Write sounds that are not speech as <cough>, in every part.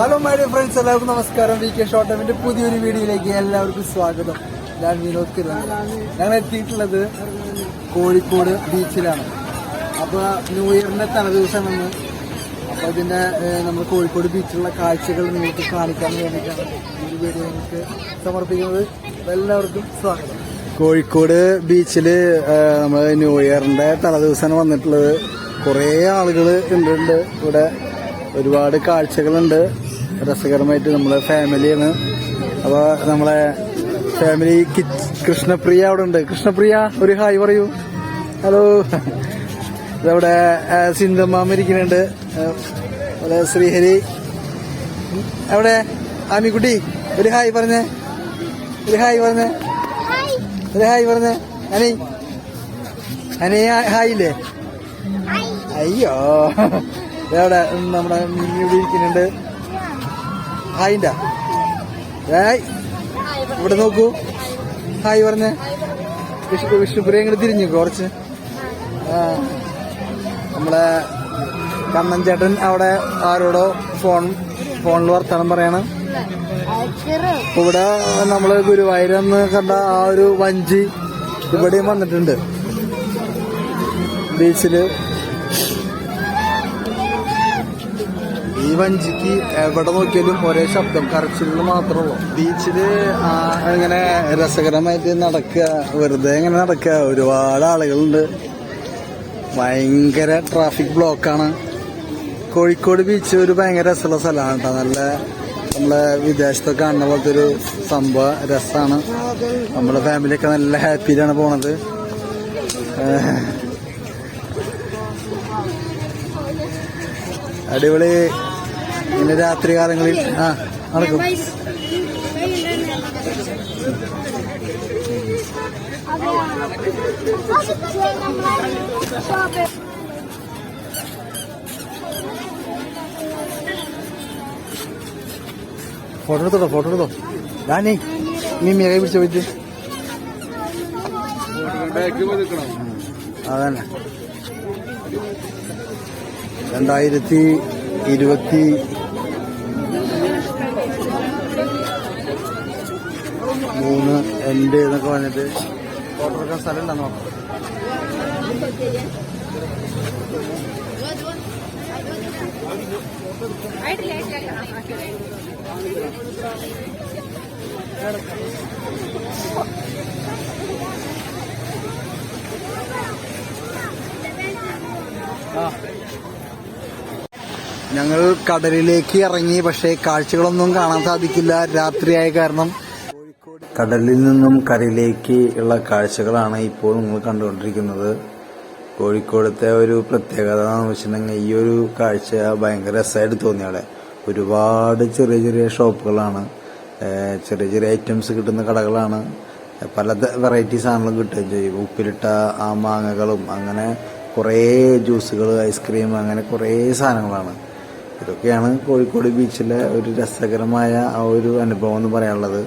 Hello my dear friends എല്ലാവർക്കും നമസ്കാരം. V K ഷോട്ടമിന്റെ പുതിയൊരു വീഡിയോയിലേക്ക് എല്ലാവർക്കും സ്വാഗതം. ഞാൻ വിനോദ് കിരൺ. ഞങ്ങൾ എത്തിയിട്ടുള്ളത് കോഴിക്കോട് ബീച്ചിലാണ്. അപ്പോൾ ന്യൂ ഇയറിന്റെ തലേദിവസമാണ് അപ്പോൾ ഇതിന്റെ നമ്മൾ കോഴിക്കോട് ബീച്ചിലുള്ള കാഴ്ചകൾ നിങ്ങൾക്ക് കാണിക്കാൻ വേണ്ടിയിട്ടാണ് ഈ വീഡിയോ നിങ്ങൾക്ക് സമർപ്പിക്കുന്നത്. എല്ലാവർക്കും സ്വാഗതം. കോഴിക്കോട് ബീച്ചിൽ നമ്മൾ ന്യൂ ഇയറിന്റെ തലേദിവസം വന്നിട്ടുള്ളത് കുറേ ആളുകൾ ഉണ്ട് ഇവിടെ ഒരുപാട് കാഴ്ചകളുണ്ട്. രസകരമായിട്ട് നമ്മളെ ഫാമിലിയാണ് അപ്പൊ നമ്മളെ ഫാമിലി കൃഷ്ണപ്രിയ അവിടെ ഉണ്ട്. കൃഷ്ണപ്രിയ ഒരു ഹായ് പറയൂ. ഹലോ ഇതവിടെ സിന്ധമ്മ ഇരിക്കുന്നുണ്ട്. അവിടെ ശ്രീഹരി. അവിടെ ആമിക്കുട്ടി ഒരു ഹായ് പറഞ്ഞേ. ഒരു ഹായ് പറഞ്ഞേ. ഒരു ഹായ് പറഞ്ഞേ. അനി. അനി ഹായ് ഇല്ലേ? അയ്യോ. അവിടെ നമ്മുടെ മിന്നി ഇവിടെ ഇരിക്കുന്നുണ്ട്. ഹായിന്റെ ഏയ് ഇവിടെ നോക്കൂ. ഹായ് പറഞ്ഞേ. വിഷ്ണു വിഷ്ണുപ്രിയ ഇങ്ങനെ തിരിഞ്ഞു കുറച്ച്. നമ്മളെ കണ്ണൻ ചേട്ടൻ അവിടെ ആരോടോ ഫോൺ ഫോണിൽ വർത്തമാനം പറയണം. ഇവിടെ നമ്മൾ ഗുരുവായൂരെന്ന് കണ്ട ആ ഒരു വഞ്ചി ഇവിടെയും വന്നിട്ടുണ്ട്. ബീച്ചിൽ വഞ്ചിക്ക് എവിടെ നോക്കിയാലും ഒരേ ശബ്ദം കരച്ചിലുകൾ മാത്രമേ ഉള്ളൂ ബീച്ചിൽ ആ ഇങ്ങനെ രസകരമായിട്ട് നടക്കുക വെറുതെ ഇങ്ങനെ നടക്കുക. ഒരുപാട് ആളുകളുണ്ട്. ഭയങ്കര ട്രാഫിക് ബ്ലോക്കാണ് കോഴിക്കോട് ബീച്ച് ഒരു ഭയങ്കര രസമുള്ള സ്ഥലമാണ് കേട്ടോ. നല്ല നമ്മളെ വിദേശത്തൊക്കെ കാണുന്ന പോലത്തെ ഒരു സംഭവ രസമാണ് നമ്മളെ ഫാമിലിയൊക്കെ നല്ല ഹാപ്പിയിലാണ് പോണത്. അടിപൊളി. ഇങ്ങനെ രാത്രി കാലങ്ങളിൽ ആ നടക്കും. ഫോട്ടോ എടുത്തോ ഫോട്ടോ എടുത്തോ. ഡാനി നീ കൈ പിടിച്ച പോയിട്ട്. അതന്നെ. രണ്ടായിരത്തി ഇരുപത്തി മൂന്ന് എന്റെ എന്നൊക്കെ പറഞ്ഞിട്ട് ഫോട്ടോ എടുക്കാൻ സ്ഥലം ഞങ്ങൾ കടലിലേക്ക് ഇറങ്ങി പക്ഷേ കാഴ്ചകളൊന്നും കാണാൻ സാധിക്കില്ല. രാത്രിയായ കാരണം കടലിൽ നിന്നും കരയിലേക്ക് ഉള്ള കാഴ്ചകളാണ് ഇപ്പോൾ നിങ്ങൾ കണ്ടുകൊണ്ടിരിക്കുന്നത്. കോഴിക്കോടത്തെ ഒരു പ്രത്യേകത എന്ന് വെച്ചിട്ടുണ്ടെങ്കിൽ ഈ ഒരു കാഴ്ച ഭയങ്കര രസമായിട്ട് തോന്നി അവിടെ. ഒരുപാട് ചെറിയ ചെറിയ ഷോപ്പുകളാണ്. ചെറിയ ചെറിയ ഐറ്റംസ് കിട്ടുന്ന കടകളാണ്. പല വെറൈറ്റി സാധനങ്ങളും കിട്ടുകയും ചെയ്യും. ഉപ്പിലിട്ട ആ മാങ്ങകളും അങ്ങനെ കുറേ ജ്യൂസുകൾ ഐസ്ക്രീം അങ്ങനെ കുറേ സാധനങ്ങളാണ്. ഇതൊക്കെയാണ് കോഴിക്കോട് ബീച്ചിലെ ഒരു രസകരമായ ആ ഒരു അനുഭവം എന്ന് പറയാനുള്ളത്.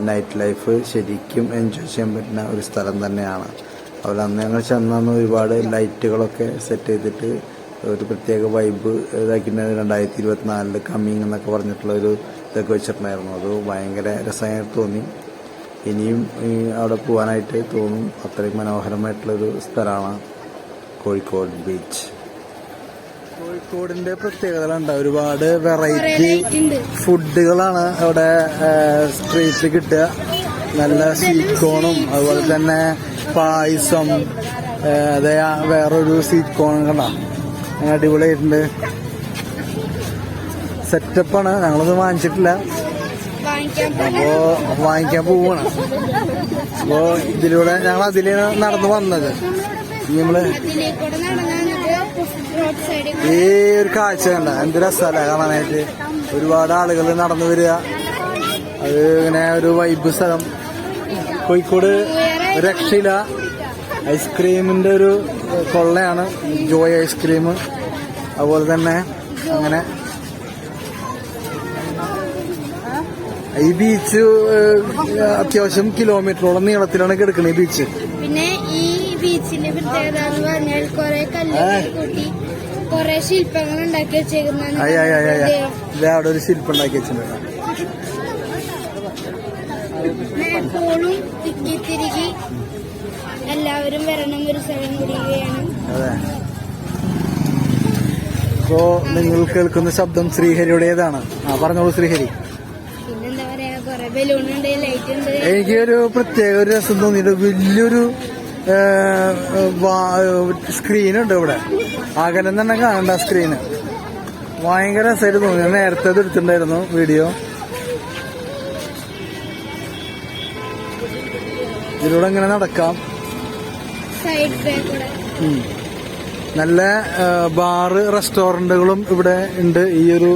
നൈറ്റ് ലൈഫ് ശരിക്കും എൻജോയ് ചെയ്യാൻ പറ്റുന്ന ഒരു സ്ഥലം തന്നെയാണ്. അതുപോലെ അന്ന് ഞങ്ങൾ ചെന്നന്ന് ഒരുപാട് ലൈറ്റുകളൊക്കെ സെറ്റ് ചെയ്തിട്ട് ഒരു പ്രത്യേക വൈബ് ഇതാക്കിയിട്ട് രണ്ടായിരത്തി ഇരുപത്തിനാലിൽ കമ്മിങ് എന്നൊക്കെ പറഞ്ഞിട്ടുള്ള ഒരു ഇതൊക്കെ വെച്ചിട്ടുണ്ടായിരുന്നു. അത് ഭയങ്കര രസമായിട്ട് തോന്നി. ഇനിയും അവിടെ പോകാനായിട്ട് തോന്നും. അത്രയും മനോഹരമായിട്ടുള്ളൊരു സ്ഥലമാണ് കോഴിക്കോട് ബീച്ച് കോഴിക്കോടിന്റെ പ്രത്യേകതകളുണ്ട് ഒരുപാട് വെറൈറ്റി ഫുഡുകളാണ് അവിടെ സ്ട്രീറ്റിൽ കിട്ടുക. നല്ല സ്വീറ്റ് കോണും അതുപോലെ തന്നെ പായസം അതേ വേറൊരു സ്വീറ്റ് കണ്ടാ. കണ്ട അടിപൊളിയായിട്ടുണ്ട്. സെറ്റപ്പാണ് ഞങ്ങളൊന്നും വാങ്ങിച്ചിട്ടില്ല. അപ്പോ വാങ്ങിക്കാൻ പോവാണ്. അപ്പോ ഇതിലൂടെ ഞങ്ങൾ അതിലാണ് നടന്നു വന്നത്. നമ്മൾ ഈ ഒരു കാഴ്ച കണ്ട. എന്ത് രസമല്ല കാണാനായിട്ട്? ഒരുപാട് ആളുകൾ നടന്നു വരിക. അത് ഇങ്ങനെ ഒരു വൈബ് സ്ഥലം. കോഴിക്കോട് രക്ഷയില്ല. ഐസ്ക്രീമിന്റെ ഒരു കൊള്ളയാണ്. Joy ice cream. അതുപോലെ തന്നെ അങ്ങനെ ഈ ബീച്ച് അത്യാവശ്യം കിലോമീറ്ററോളം നീളത്തിലാണ് കിടക്കുന്നത് ഈ ബീച്ച് പിന്നെ ഈ ബീച്ചിന്റെ പ്രത്യേകത എന്ന് പറഞ്ഞാൽ കുറെ കല്ലുകൾ കൂട്ടി കൊറേ ശില്പങ്ങൾ ഉണ്ടാക്കി വെച്ചേക്കുന്ന അവിടെ ഒരു ശില്പം ഉണ്ടാക്കി വെച്ചിട്ടുണ്ട്. എപ്പോഴും തിക്കി തിരികി എല്ലാവരും വരണം ഒരു സ്ഥലം അതെ. ഇപ്പോ നിങ്ങൾ കേൾക്കുന്ന ശബ്ദം ശ്രീഹരിയുടേതാണ്. ആ പറഞ്ഞോളൂ ശ്രീഹരി. പിന്നെന്താ പറയാ കൊറേ ബലൂൺ ഉണ്ട് ലൈറ്റ് ഉണ്ട്. എനിക്ക് ഒരു പ്രത്യേക ഒരു രസം തോന്നിയിട്ട് വലിയൊരു സ്ക്രീൻ ഉണ്ട് ഇവിടെ. അകലം തന്നെ കാണണ്ട സ്ക്രീന്. ഭയങ്കര രസമായിട്ട് തോന്നി. ഞാൻ നേരത്തെ എടുത്തിട്ടുണ്ടായിരുന്നു വീഡിയോ. ഇതിലൂടെ ഇങ്ങനെ നടക്കാം. നല്ല ബാറ് റെസ്റ്റോറന്റുകളും ഇവിടെ ഉണ്ട് ഈ ഒരു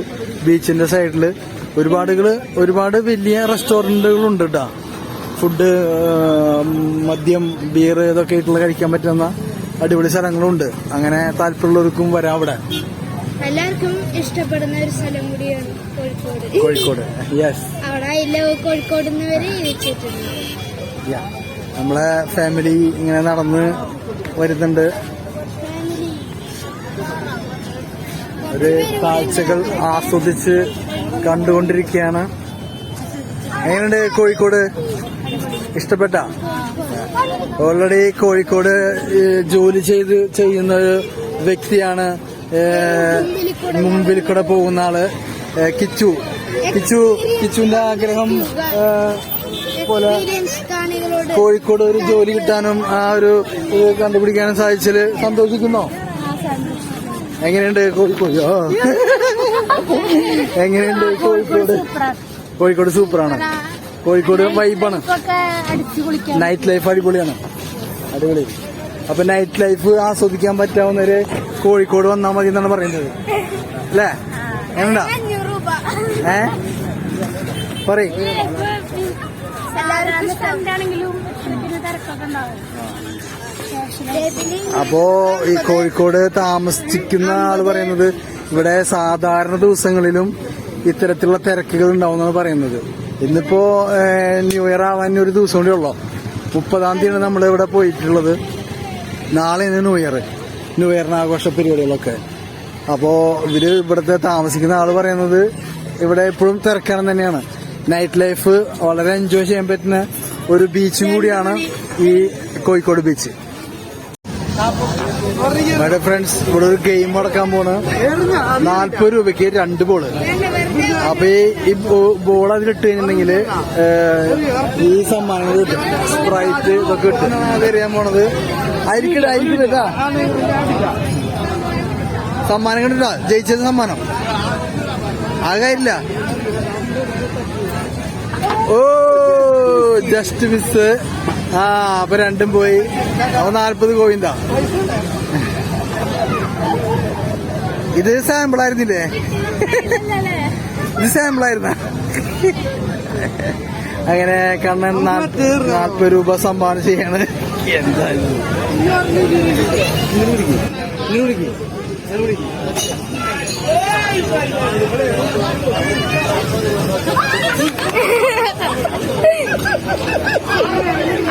ബീച്ചിന്റെ സൈഡിൽ ഒരുപാടുകൾ ഒരുപാട് വലിയ റെസ്റ്റോറന്റുകൾ ഉണ്ട് കേട്ടോ ഫുഡ് മദ്യം ബിയർ ഇതൊക്കെ ആയിട്ടുള്ള കഴിക്കാൻ പറ്റുന്ന അടിപൊളി സ്ഥലങ്ങളുണ്ട്. അങ്ങനെ താല്പര്യമുള്ളവർക്കും വരാം അവിടെ. എല്ലാവർക്കും ഇഷ്ടപ്പെടുന്ന ഒരു സ്ഥലം കൂടിയാണ് കോഴിക്കോട്. കോഴിക്കോട്. യെസ് അവിടെ ഇല്ല കോഴിക്കോട് നിന്നവര് വെച്ചിട്ടുണ്ട് നമ്മളെ ഫാമിലി ഇങ്ങനെ നടന്ന് വരുന്നുണ്ട്. ഒരു കാഴ്ചകൾ ആസ്വദിച്ച് കണ്ടുകൊണ്ടിരിക്കുകയാണ്. എങ്ങനെയുണ്ട് കോഴിക്കോട്? ഇഷ്ടപ്പെട്ട? ഓൾറെഡി കോഴിക്കോട് ജോലി ചെയ്ത് ചെയ്യുന്ന ഒരു വ്യക്തിയാണ് മുമ്പിൽ കൂടെ പോകുന്ന ആൾ കിച്ചു. കിച്ചു കിച്ചുവിന്റെ ആഗ്രഹം പോലെ കോഴിക്കോട് ഒരു ജോലി കിട്ടാനും ആ ഒരു കണ്ടുപിടിക്കാനും സാധിച്ചതിൽ സന്തോഷിക്കുന്നോ? എങ്ങനെയുണ്ട് കോഴിക്കോട്? <laughs> എങ്ങനെയുണ്ട് കോഴിക്കോട്? കോഴിക്കോട് സൂപ്പറാണ്. കോഴിക്കോട് വൈബാണ് അടിച്ചു കുളിക്കാൻ നൈറ്റ് ലൈഫ് അടിപൊളിയാണ്. അടിപൊളി. അപ്പൊ നൈറ്റ് ലൈഫ് ആസ്വദിക്കാൻ പറ്റാവുന്നവര് കോഴിക്കോട് വന്നാൽ മതി എന്നാണ് പറയുന്നത്. അല്ലേ? എന്താ ഏ? പറയും. ആണെങ്കിലും തിരക്കൊക്കെ ഉണ്ടാവും. അപ്പോ ഈ കോഴിക്കോട് താമസിക്കുന്ന ആൾ പറയുന്നത് ഇവിടെ സാധാരണ ദിവസങ്ങളിലും ഇത്തരത്തിലുള്ള തിരക്കുകൾ ഉണ്ടാവുന്നാണ് പറയുന്നത്. ഇന്നിപ്പോ ന്യൂ ഇയർ ആവാൻ ഒരു ദിവസം കൂടി ഉള്ളു? മുപ്പതാം തീയതിയാണ് നമ്മൾ ഇവിടെ പോയിട്ടുള്ളത്. നാളെയാണ് ന്യൂ ഇയർ ന്യൂ ഇയറിന് ആഘോഷ പരിപാടികളൊക്കെ. അപ്പോ ഇവർ ഇവിടുത്തെ താമസിക്കുന്ന ആൾ പറയുന്നത് ഇവിടെ എപ്പോഴും തിരക്കണം തന്നെയാണ്. നൈറ്റ് ലൈഫ് വളരെ എൻജോയ് ചെയ്യാൻ പറ്റുന്ന ഒരു ബീച്ചും കൂടിയാണ് ഈ കോഴിക്കോട് ബീച്ച് മൈ ഫ്രണ്ട്സ് ഇവിടെ ഒരു ഗെയിം നടക്കാൻ പോണ്. നാല്പത് രൂപയ്ക്ക് രണ്ട് ബോൾ അപ്പൊ ഈ ബോൾ അതിൽ ഇട്ട് കഴിഞ്ഞിട്ടുണ്ടെങ്കിൽ ഈ സമ്മാനങ്ങൾ കിട്ടും. സ്പ്രൈറ്റ് ഇതൊക്കെ കിട്ടും. അതറിയാൻ പോണത്? ആയിരിക്കട്ടെ ആയിരിക്കും കേട്ടാ. സമ്മാനം കണ്ടിട്ടാ ജയിച്ചത് സമ്മാനം. ആകായില്ല ഓ ജസ്റ്റ് മിസ് ആ അപ്പൊ രണ്ടും പോയി. അപ്പൊ നാല്പത് കോയിന്താ ഇത് സാമ്പിൾ ആയിരുന്നില്ലേ ഇത് സാമ്പിൾ ആയിരുന്ന അങ്ങനെ കണ്ണൻ നാൽപ്പത് രൂപ സംഭാവന ചെയ്യാണ് എന്താ നമ്മളെ ഇങ്ങനെ പിടിക്ക്. ഇങ്ങനെ പിടിക്ക്.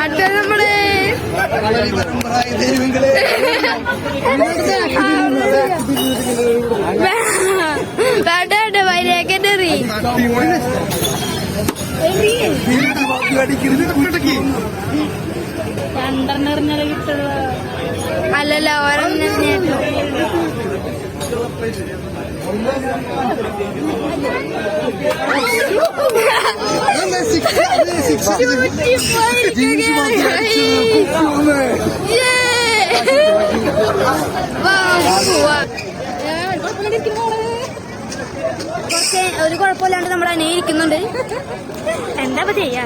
അടുത്ത നമ്മൾ വേണ്ട വേണ്ട കിട്ടുള്ളൂ അല്ലല്ല ഒരെണ്ണം ഒരു കുഴപ്പമില്ലാണ്ട് നമ്മൾ അനയിരിക്കുന്നുണ്ട് എന്താ ഇപ്പൊ ചെയ്യാ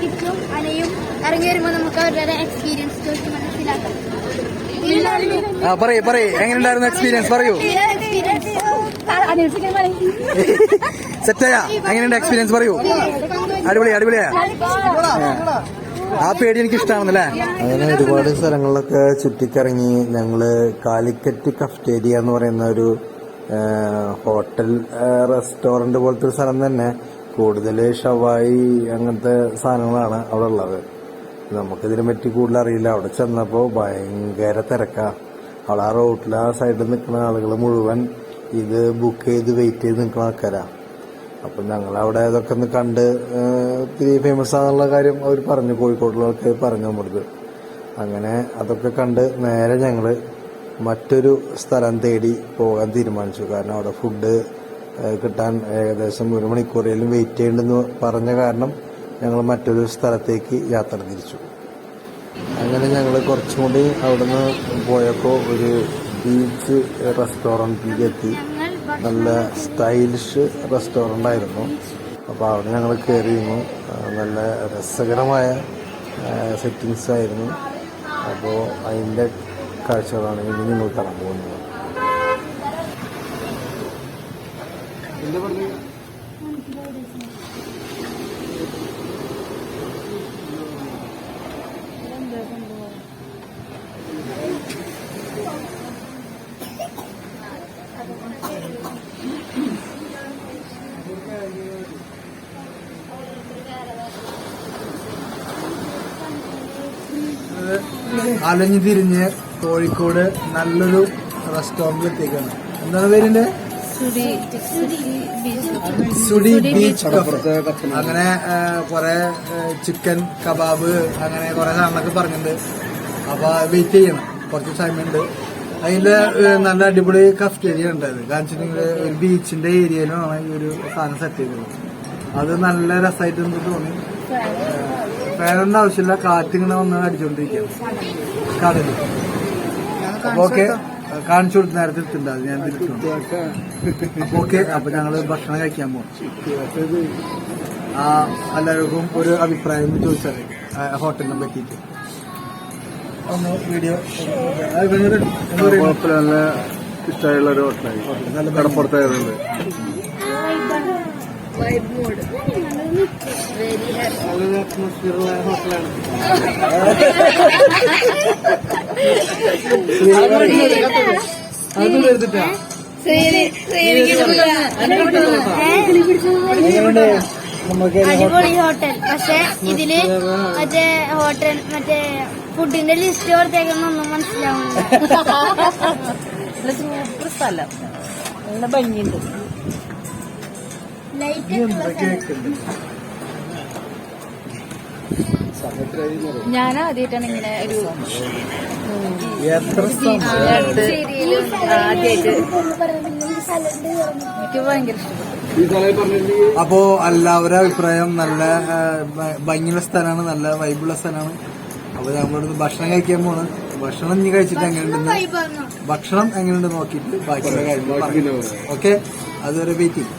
കിച്ചും അനയും ഇറങ്ങി വരുമ്പോ നമുക്ക് അവരുടെ എക്സ്പീരിയൻസ് മനസ്സിലാക്കാം ആ പറയൂ <laughs> പറയൂ. എങ്ങനെയുണ്ടായിരുന്നു എക്സ്പീരിയൻസ് പറയൂ. സെറ്റായാ? എങ്ങനെയുണ്ട് എക്സ്പീരിയൻസ് പറയൂ. അടിപൊളി അടിപൊളിയാ ആ. പേടി എനിക്ക് ഇഷ്ടമാണെന്നല്ലേ അങ്ങനെ ഒരുപാട് സ്ഥലങ്ങളിലൊക്കെ ചുറ്റിക്കറങ്ങി ഞങ്ങൾ കാലിക്കറ്റ് കഫ്റ്റേരിയ എന്ന് പറയുന്ന ഒരു ഹോട്ടൽ റെസ്റ്റോറന്റ് പോലത്തെ ഒരു സ്ഥലം തന്നെ. കൂടുതൽ ഷവായി അങ്ങനത്തെ സാധനങ്ങളാണ് അവിടെ ഉള്ളത്. നമുക്കിതിനെ പറ്റി കൂടുതൽ അറിയില്ല അവിടെ ചെന്നപ്പോൾ ഭയങ്കര തിരക്കാ. അവിടെ ആ റോട്ടിൽ ആ സൈഡിൽ നിൽക്കുന്ന ആളുകൾ മുഴുവൻ ഇത് ബുക്ക് ചെയ്ത് വെയിറ്റ് ചെയ്ത് നിൽക്കുന്ന ആൾക്കാരാണ് അപ്പം ഞങ്ങൾ അവിടെ ഇതൊക്കെ ഒന്ന് കണ്ട് ഇത്തിരി ഫേമസ് ആണെന്നുള്ള കാര്യം അവർ പറഞ്ഞു. കോഴിക്കോട്ടിലൊക്കെ പറഞ്ഞു നമ്മളത് അങ്ങനെ അതൊക്കെ കണ്ട് നേരെ ഞങ്ങൾ മറ്റൊരു സ്ഥലം തേടി പോകാൻ തീരുമാനിച്ചു. കാരണം അവിടെ ഫുഡ് കിട്ടാൻ ഏകദേശം ഒരു മണിക്കൂറേലും വെയിറ്റ് ചെയ്യേണ്ടെന്ന് പറഞ്ഞ കാരണം ഞങ്ങൾ മറ്റൊരു സ്ഥലത്തേക്ക് യാത്ര തിരിച്ചു. അങ്ങനെ ഞങ്ങൾ കുറച്ചും കൂടി അവിടുന്ന് പോയപ്പോൾ ഒരു ബീച്ച് റെസ്റ്റോറന്റിലേക്ക് എത്തി. നല്ല സ്റ്റൈലിഷ് റെസ്റ്റോറന്റ് ആയിരുന്നു. അപ്പോൾ അവിടെ ഞങ്ങൾ കയറിയിരുന്നു നല്ല രസകരമായ സെറ്റിങ്സ് ആയിരുന്നു. അപ്പോൾ അതിന്റെ കാഴ്ചകളാണ് ഇനി നിങ്ങൾ കാണാൻ പോകുന്നത്. അലഞ്ഞു തിരിഞ്ഞ് കോഴിക്കോട് നല്ലൊരു റെസ്റ്റോറന്റിൽ എത്തിക്കാണ് എന്താണ് പേരിന്റെ സുഡി ബീച്ച്. അങ്ങനെ കുറെ ചിക്കൻ കബാബ് അങ്ങനെ കുറെ സാധനങ്ങളൊക്കെ പറഞ്ഞിട്ടുണ്ട്. അപ്പൊ വെയിറ്റ് ചെയ്യണം. കുറച്ച് സമയമുണ്ട് അതിന്റെ നല്ല അടിപൊളി കഫ്റ്റേരിയ ഉണ്ടായത് കാരണം ഒരു ബീച്ചിന്റെ ഏരിയയിലാണ് ഈ ഒരു സാധനം സെറ്റ് ചെയ്തത്. അത് നല്ല രസമായിട്ട് തോന്നി? ഫാനൊന്നും ആവശ്യമില്ല. കാറ്റിങ്ങനെ വന്ന് അടിച്ചോണ്ടിരിക്കാം. കടൽ. ഓക്കെ കാണിച്ചു കൊടുത്ത് നേരത്തെ എത്തുണ്ടാവും ഞാൻ തിരിച്ചു അപ്പൊ ഓക്കെ അപ്പൊ ഞങ്ങൾ ഭക്ഷണം കഴിക്കാൻ പോകും ആ എല്ലാവർക്കും ഒരു അഭിപ്രായം ചോദിച്ചാൽ ഹോട്ടലിനെ പറ്റിയിട്ട്. ഒന്ന് വീഡിയോ നല്ല ഇഷ്ടമായുള്ള ഒരു ഹോട്ടലായി നല്ല കടപ്പുറത്തായതുകൊണ്ട്. നല്ലൊരു അറ്റ്മോസ്ഫിയറുള്ള ഹോട്ടലാണ് എടുത്തിട്ടാ അടിപൊളി ഹോട്ടൽ പക്ഷെ ഇതിൽ മറ്റേ ഹോട്ടൽ മറ്റേ ഫുഡിന്റെ ലിസ്റ്റ് കൊടുത്തേക്കൊന്നും മനസ്സിലാവുന്നില്ല. സൂപ്പർ സ്ഥലം നല്ല ഭംഗിയുണ്ട് ലൈറ്റ് ഞാൻ ആദ്യമായിട്ടാണ് ഇങ്ങനെ ഒരു ആദ്യമായിട്ട് എനിക്ക് ഭയങ്കര ഇഷ്ടപ്പെട്ടു. അപ്പോ എല്ലാവരുടെ അഭിപ്രായം നല്ല ഭംഗിയുള്ള സ്ഥലമാണ് നല്ല വൈബുള്ള സ്ഥലമാണ്. അപ്പൊ നമ്മളോട് ഭക്ഷണം കഴിക്കാൻ പോണ്. ഭക്ഷണം ഇനി കഴിച്ചിട്ട് എങ്ങനെയുണ്ടെന്ന് ഭക്ഷണം എങ്ങനെയുണ്ട് നോക്കിയിട്ട് ബാക്കിയുള്ള കാര്യങ്ങൾ ഓക്കെ അതുവരെ വെയിറ്റിംഗ്